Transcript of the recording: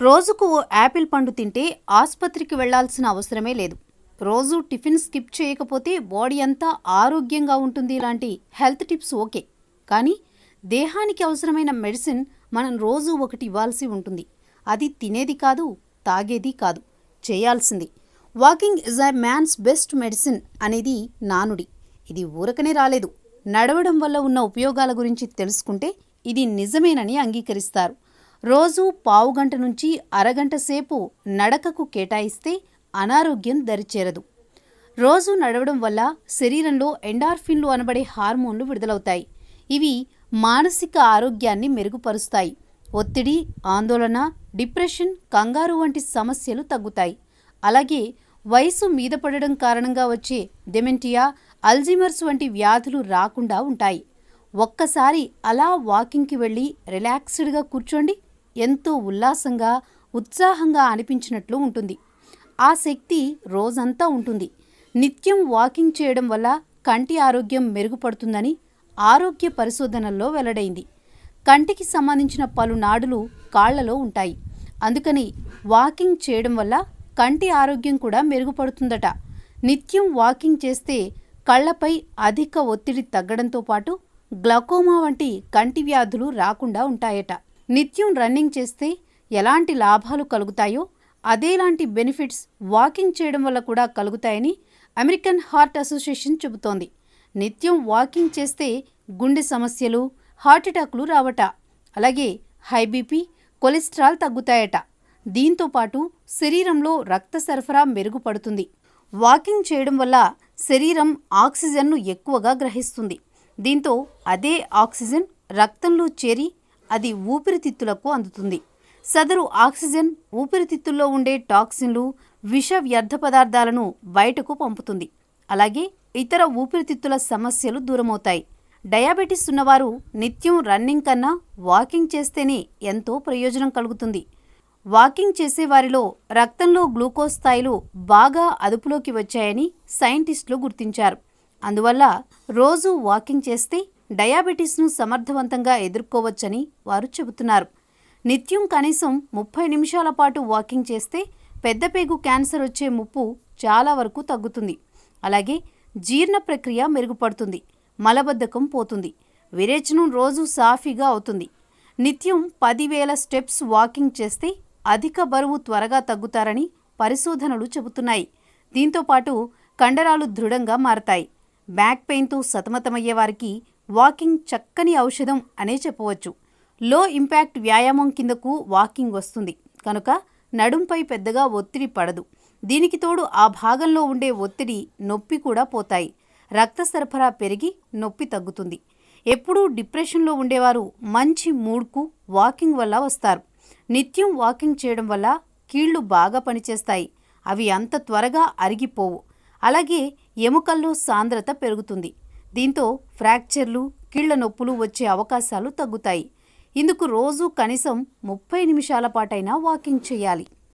రోజుకు ఓ యాపిల్ పండు తింటే ఆసుపత్రికి వెళ్ళాల్సిన అవసరమే లేదు. రోజు టిఫిన్ స్కిప్ చేయకపోతే బాడీ అంతా ఆరోగ్యంగా ఉంటుంది లాంటి హెల్త్ టిప్స్ ఓకే. కానీ దేహానికి అవసరమైన మెడిసిన్ మనం రోజు ఒకటి ఇవ్వాల్సి ఉంటుంది. అది తినేది కాదు తాగేది కాదు చేయాల్సింది. Walking is a man's best medicine అనేది నానుడి. ఇది ఊరకనే రాలేదు. నడవడం వల్ల ఉన్న ఉపయోగాల గురించి తెలుసుకుంటే ఇది నిజమేనని అంగీకరిస్తారు. రోజు పావుగంట నుంచి అరగంట సేపు నడకకు కేటాయిస్తే అనారోగ్యం దరిచేరదు. రోజు నడవడం వల్ల శరీరంలో ఎండార్ఫిన్లు అనబడే హార్మోన్లు విడుదలవుతాయి. ఇవి మానసిక ఆరోగ్యాన్ని మెరుగుపరుస్తాయి. ఒత్తిడి ఆందోళన డిప్రెషన్ కంగారు వంటి సమస్యలు తగ్గుతాయి. అలాగే వయసు మీద పడడం కారణంగా వచ్చే డెమెంటియా అల్జీమర్స్ వంటి వ్యాధులు రాకుండా ఉంటాయి. ఒక్కసారి అలా వాకింగ్కి వెళ్ళి రిలాక్స్డ్గా కూర్చోండి ఎంతో ఉల్లాసంగా ఉత్సాహంగా అనిపించినట్లు ఉంటుంది. ఆ శక్తి రోజంతా ఉంటుంది. నిత్యం వాకింగ్ చేయడం వల్ల కంటి ఆరోగ్యం మెరుగుపడుతుందని ఆరోగ్య పరిశోధనల్లో వెల్లడైంది. కంటికి సంబంధించిన పలు నాడులు కాళ్ళలో ఉంటాయి. అందుకని వాకింగ్ చేయడం వల్ల కంటి ఆరోగ్యం కూడా మెరుగుపడుతుందట. నిత్యం వాకింగ్ చేస్తే కళ్ళపై అధిక ఒత్తిడి తగ్గడంతో పాటు గ్లకోమా వంటి కంటి వ్యాధులు రాకుండా ఉంటాయట. నిత్యం రన్నింగ్ చేస్తే ఎలాంటి లాభాలు కలుగుతాయో అదేలాంటి బెనిఫిట్స్ వాకింగ్ చేయడం వల్ల కూడా కలుగుతాయని అమెరికన్ హార్ట్ అసోసియేషన్ చెబుతోంది. నిత్యం వాకింగ్ చేస్తే గుండె సమస్యలు హార్ట్అటాక్లు రావట. అలాగే హై బీపీ కొలెస్ట్రాల్ తగ్గుతాయట. దీంతో పాటు శరీరంలో రక్త సరఫరా మెరుగుపడుతుంది. వాకింగ్ చేయడం వల్ల శరీరం ఆక్సిజన్ను ఎక్కువగా గ్రహిస్తుంది. దీంతో అదే ఆక్సిజన్ రక్తంలో చేరి అది ఊపిరితిత్తులకు అందుతుంది. సదరు ఆక్సిజన్ ఊపిరితిత్తుల్లో ఉండే టాక్సిన్లు విష వ్యర్థ పదార్థాలను బయటకు పంపుతుంది. అలాగే ఇతర ఊపిరితిత్తుల సమస్యలు దూరమవుతాయి. డయాబెటిస్ ఉన్నవారు నిత్యం రన్నింగ్ కన్నా వాకింగ్ చేస్తేనే ఎంతో ప్రయోజనం కలుగుతుంది. వాకింగ్ చేసేవారిలో రక్తంలో గ్లూకోజ్ స్థాయిలు బాగా అదుపులోకి వచ్చాయని సైంటిస్టులు గుర్తించారు. అందువల్ల రోజు వాకింగ్ చేస్తే డయాబెటీస్ను సమర్థవంతంగా ఎదుర్కోవచ్చని వారు చెబుతున్నారు. నిత్యం కనీసం ముప్పై నిమిషాల పాటు వాకింగ్ చేస్తే పెద్దపేగు క్యాన్సర్ వచ్చే ముప్పు చాలా వరకు తగ్గుతుంది. అలాగే జీర్ణ ప్రక్రియ మెరుగుపడుతుంది. మలబద్ధకం పోతుంది. విరేచనం రోజు సాఫీగా అవుతుంది. నిత్యం పదివేల స్టెప్స్ వాకింగ్ చేస్తే అధిక బరువు త్వరగా తగ్గుతారని పరిశోధనలు చెబుతున్నాయి. దీంతోపాటు కండరాలు దృఢంగా మారతాయి. బ్యాక్ పెయిన్తో సతమతమయ్యే వారికి వాకింగ్ చక్కని ఔషధం అనే చెప్పవచ్చు. లో ఇంపాక్ట్ వ్యాయామం కిందకు వాకింగ్ వస్తుంది. కనుక నడుంపై పెద్దగా ఒత్తిడి పడదు. దీనికి తోడు ఆ భాగంలో ఉండే ఒత్తిడి నొప్పి కూడా పోతాయి. రక్త సరఫరా పెరిగి నొప్పి తగ్గుతుంది. ఎప్పుడూ డిప్రెషన్లో ఉండేవారు మంచి మూడ్కు వాకింగ్ వల్ల వస్తారు. నిత్యం వాకింగ్ చేయడం వల్ల కీళ్ళు బాగా పనిచేస్తాయి. అవి అంత త్వరగా అరిగిపోవు. అలాగే ఎముకల్లో సాంద్రత పెరుగుతుంది. దీంతో ఫ్రాక్చర్లు కీళ్ళ నొప్పులు వచ్చే అవకాశాలు తగ్గుతాయి. ఇందుకు రోజు కనీసం ముప్పై నిమిషాల పాటైనా వాకింగ్ చేయాలి.